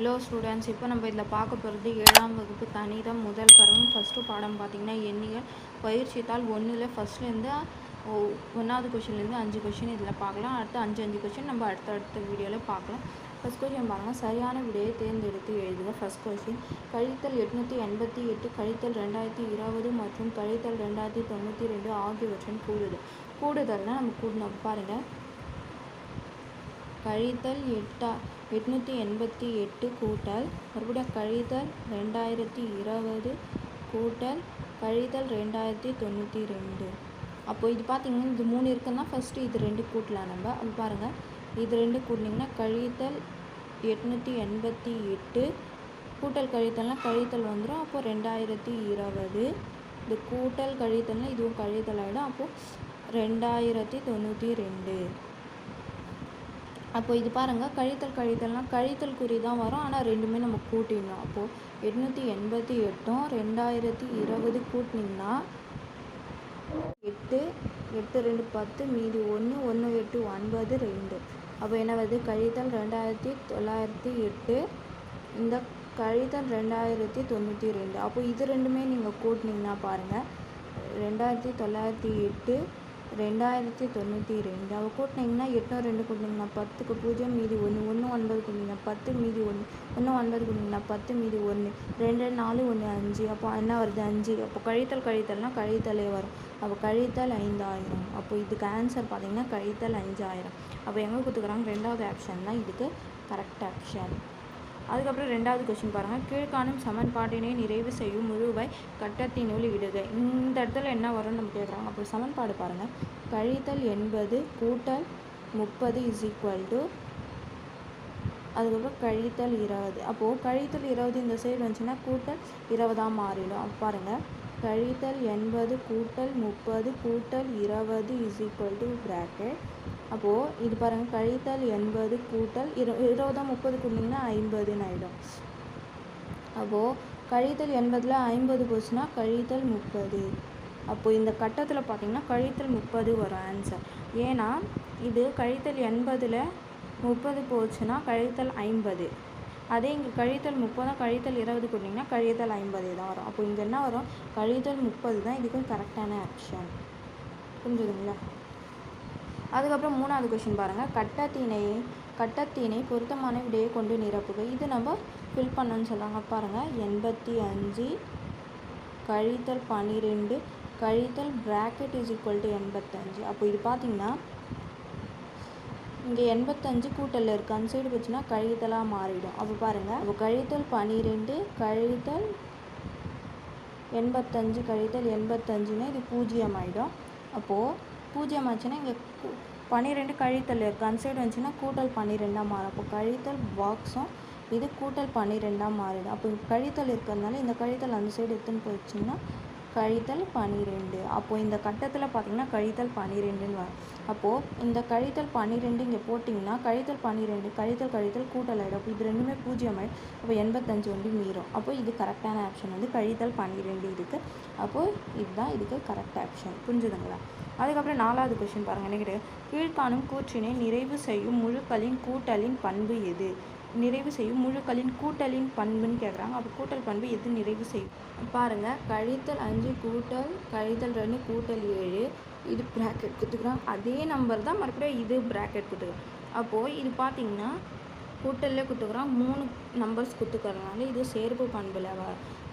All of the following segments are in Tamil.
ஹலோ ஸ்டூடெண்ட்ஸ் இப்போ நம்ம இதில் பார்க்க போகிறது ஏழாம் வகுப்பு கணிதம் முதல் பருவம். ஃபஸ்ட்டு பாடம் பார்த்திங்கன்னா எண்ணிகள் பயிற்சித்தால் ஒன்றில் ஃபஸ்ட்லேருந்து ஒன்றாவது கொஷின்லேருந்து அஞ்சு கொஷின் இதில் பார்க்கலாம். அடுத்து அஞ்சு அஞ்சு கொஷின் நம்ம அடுத்த அடுத்த வீடியோவில் பார்க்கலாம். ஃபஸ்ட் கொஷின் பாருங்கள் சரியான விடையை தேர்ந்தெடுத்து எழுதுக. ஃபஸ்ட் கொஷின் கழித்தல் எட்நூற்றி எண்பத்தி எட்டு கழித்தல் ரெண்டாயிரத்தி இருபது மற்றும் கழித்தல் ரெண்டாயிரத்தி தொண்ணூற்றி ரெண்டு ஆகியவற்றின் கூடுதல் கூடுதல்னால் நம்ம கூடணும் பாருங்கள் கழித்தல் எட்டா எட்நூற்றி எண்பத்தி எட்டு கூட்டல் மறுபடியும் கழித்தல் ரெண்டாயிரத்தி இருபது கூட்டல் கழித்தல் ரெண்டாயிரத்தி தொண்ணூற்றி ரெண்டு. அப்போது இது பார்த்தீங்கன்னா இது மூணு இருக்குன்னா ஃபஸ்ட்டு இது ரெண்டு கூட்டலாம் நம்ம. அது பாருங்கள் இது ரெண்டு கூட்டினிங்கன்னா கழித்தல் எட்நூற்றி எண்பத்தி எட்டு கூட்டல் கழித்தல்னால் கழித்தல் வந்துடும் அப்போது ரெண்டாயிரத்தி இருபது இது கூட்டல் கழித்தல்னால் இதுவும் கழித்தல் ஆகிடும் அப்போது ரெண்டாயிரத்தி தொண்ணூற்றி ரெண்டு. அப்போ இது பாருங்கள் கழித்தல் கழித்தல்னால் கழித்தல் குறி தான் வரும். ஆனால் ரெண்டுமே நம்ம கூட்டிடணும். அப்போது எட்நூற்றி எண்பத்தி எட்டும் ரெண்டாயிரத்தி இருபது கூட்டினீங்கன்னா எட்டு எட்டு ரெண்டு பத்து மீதி ஒன்று ஒன்று எட்டு ஒன்பது ரெண்டு. அப்போ என்ன வருது? கழித்தல் ரெண்டாயிரத்தி தொள்ளாயிரத்தி எட்டு இந்த கழித்தல் ரெண்டாயிரத்தி தொண்ணூற்றி ரெண்டு. அப்போ இது ரெண்டுமே நீங்கள் கூட்டினீங்கன்னா பாருங்கள் ரெண்டாயிரத்தி தொள்ளாயிரத்தி எட்டு ரெண்டாயிரத்தி தொண்ணூற்றி ரெண்டு அவள் கூட்டினீங்கன்னா எட்நூறு ரெண்டு கூட்டினீங்கன்னா பத்துக்கு பூஜ்ஜியம் மீதி ஒன்று ஒன்று ஒன்பது கூட்டிங்கன்னா பத்து மீதி ஒன்று ஒன்று ஒன்பது கூட்டிங்கன்னா பத்து மீதி ஒன்று ரெண்டு நாலு ஒன்று அஞ்சு. அப்போ என்ன வருது? அஞ்சு. அப்போ கழித்தல் கழித்தல்னால் கழித்தலே வரும். அப்போ கழித்தல் ஐந்தாயிரம். அப்போ இதுக்கு ஆன்சர் பார்த்தீங்கன்னா கழித்தல் அஞ்சாயிரம். அப்போ எங்கே கொடுத்துக்குறாங்க? ரெண்டாவது ஆப்ஷன் தான் இதுக்கு கரெக்ட் ஆப்ஷன் அதுக்கப்புறம் ரெண்டாவது கொஸ்டின் பாருங்கள் கீழ்காணும் சமன்பாட்டினை நிறைவு செய்யும் முழுவை கட்டத்தினுள் இடுக. இந்த இடத்துல என்ன வரும்னு நம்ம கேட்குறாங்க அப்போ சமன்பாடு பாருங்கள் கழித்தல் எண்பது கூட்டல் முப்பது இஸ் ஈக்குவல் டு அதுக்கப்புறம் கழித்தல் இருபது. அப்போது கழித்தல் இருபது இந்த சைடு வந்துச்சுன்னா கூட்டல் இருபதாக மாறிடும். பாருங்கள் கழித்தல் எண்பது கூட்டல் முப்பது கூட்டல் இருபது இஸ் ஈக்குவல் டு ப்ராக்கெட் அப்போது இது பாருங்கள் கழித்தல் எண்பது கூட்டல் இரு இருபதா முப்பது கூட்டிங்கன்னா ஐம்பதுன்னு ஆகிடும் அப்போது கழித்தல் எண்பதில் ஐம்பது போச்சுன்னா கழித்தல் முப்பது. அப்போது இந்த கட்டத்தில் பார்த்திங்கன்னா கழித்தல் முப்பது வரும் ஆன்சர் ஏன்னா இது கழித்தல் எண்பதில் முப்பது போச்சுன்னா கழித்தல் ஐம்பது. அதே இங்கே கழித்தல் முப்பதும் கழித்தல் இருபது கொடுத்தீங்கன்னா கழித்தல் ஐம்பது தான் வரும். அப்போ இங்கே என்ன வரும்? கழித்தல் முப்பது தான் இதுக்கும் கரெக்டான ஆப்ஷன் புரிஞ்சுதுங்களா? அதுக்கப்புறம் மூணாவது கொஷின் பாருங்கள் கட்டத்தினை கட்டத்தினை பொருத்தமான விடையை கொண்டு நிரப்புக. இது நம்ம ஃபில் பண்ணணும்னு சொல்கிறாங்க பாருங்கள் எண்பத்தி அஞ்சு கழித்தல் பன்னிரெண்டு கழித்தல் ப்ராக்கெட் இஸ் ஈக்குவல் டு எண்பத்தஞ்சு. அப்போ இது பார்த்திங்கன்னா இங்கே எண்பத்தஞ்சு கூட்டல் இருக்குது அந்த சைடு போச்சுன்னா கழித்தலாக மாறிடும். அப்போ பாருங்கள் அப்போ கழித்தல் பன்னிரெண்டு கழித்தல் எண்பத்தஞ்சு கழித்தல் எண்பத்தஞ்சுன்னா இது பூஜ்ஜியம் ஆகிடும் அப்போது பூஜ்ஜியம் ஆச்சுன்னா இங்கே பன்னிரெண்டு கழித்தல் இருக்குது அந்த சைடு வந்துச்சுன்னா கூட்டல் பன்னிரெண்டாக மாறும். அப்போ கழித்தல் பாக்ஸும் இது கூட்டல் பன்னிரெண்டாக மாறிடும். அப்போ கழித்தல் இருக்கிறதுனால இந்த கழித்தல் அந்த சைடு எடுத்துன்னு போயிடுச்சுன்னா கழித்தல் பன்னிரெண்டு அப்போது இந்த கட்டத்தில் பார்த்திங்கன்னா கழித்தல் பன்னிரெண்டுன்னு வரும். அப்போது இந்த கழித்தல் பன்னிரெண்டு இங்கே போட்டிங்கன்னா கழித்தல் பன்னிரெண்டு கழித்தல் கழித்தல் கூட்டல் ஆகிடும் அப்போ இது ரெண்டுமே பூஜ்ஜியம் ஆகிடும் அப்போ எண்பத்தஞ்சு வந்து மீறும். அப்போ இது கரெக்டான ஆப்ஷன் வந்து கழித்தல் பன்னிரெண்டு இருக்குது அப்போது இதுதான் இதுக்கு கரெக்ட் ஆப்ஷன் புரிஞ்சுதுங்களா? அதுக்கப்புறம் நாலாவது கொஷின் பாருங்கள் என்ன கேட்டு கீழ்காணும் கூற்றினை நிறைவு செய்யும் முழுக்களின் கூட்டலின் பண்பு எது? நிறைவு செய்யும். முழுக்களின் கூட்டலின் பண்புன்னு கேட்குறாங்க அப்போ கூட்டல் பண்பு எது நிறைவு செய்யும்? பாருங்கள் கழித்தல் அஞ்சு கூட்டல் கழித்தல் ரெண்டு கூட்டல் ஏழு. இது ப்ராக்கெட் கொடுத்துக்குறாங்க அதே நம்பர் தான் மறுபடியும் இது ப்ராக்கெட் கொடுத்துக்கிறோம். அப்போது இது பார்த்திங்கன்னா கூட்டல்லே கொடுத்துக்குறோம். மூணு நம்பர்ஸ் கொடுத்துக்கறதுனால இது சேர்ப்பு பண்பில் வ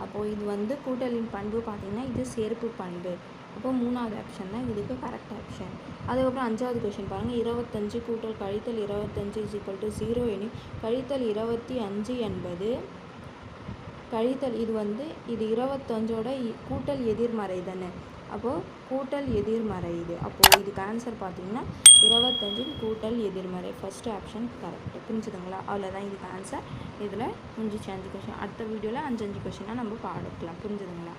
அப்போது இது வந்து கூட்டலின் பண்பு பார்த்திங்கன்னா இது சேர்ப்பு பண்பு. அப்போ மூணாவது ஆப்ஷன் தான். இதுக்கு கரெக்ட் ஆப்ஷன் அதுக்கப்புறம் அஞ்சாவது கொஷின் பாருங்கள் இருபத்தஞ்சு கூட்டல் கழித்தல் இருபத்தஞ்சு இஸ் ஈக்குவல் டு ஜீரோ எனில் கழித்தல் இருபத்தி அஞ்சு என்பது கழித்தல் இது வந்து இது இருபத்தஞ்சோட கூட்டல் எதிர்மறை தானே? அப்போது கூட்டல் எதிர்மறை இது. அப்போது இதுக்கு ஆன்சர் பார்த்தீங்கன்னா இருபத்தஞ்சின் கூட்டல் எதிர்மறை. ஃபஸ்ட்டு ஆப்ஷன் கரெக்ட் புரிஞ்சுதுங்களா? அவ்வளோதான் இதுக்கு ஆன்சர் இதில் முடிஞ்சிச்சு அஞ்சு கொஷின் அடுத்த வீடியோவில் அஞ்சு அஞ்சு கொஷினாக நம்ம பாடுக்கலாம். புரிஞ்சுதுங்களா?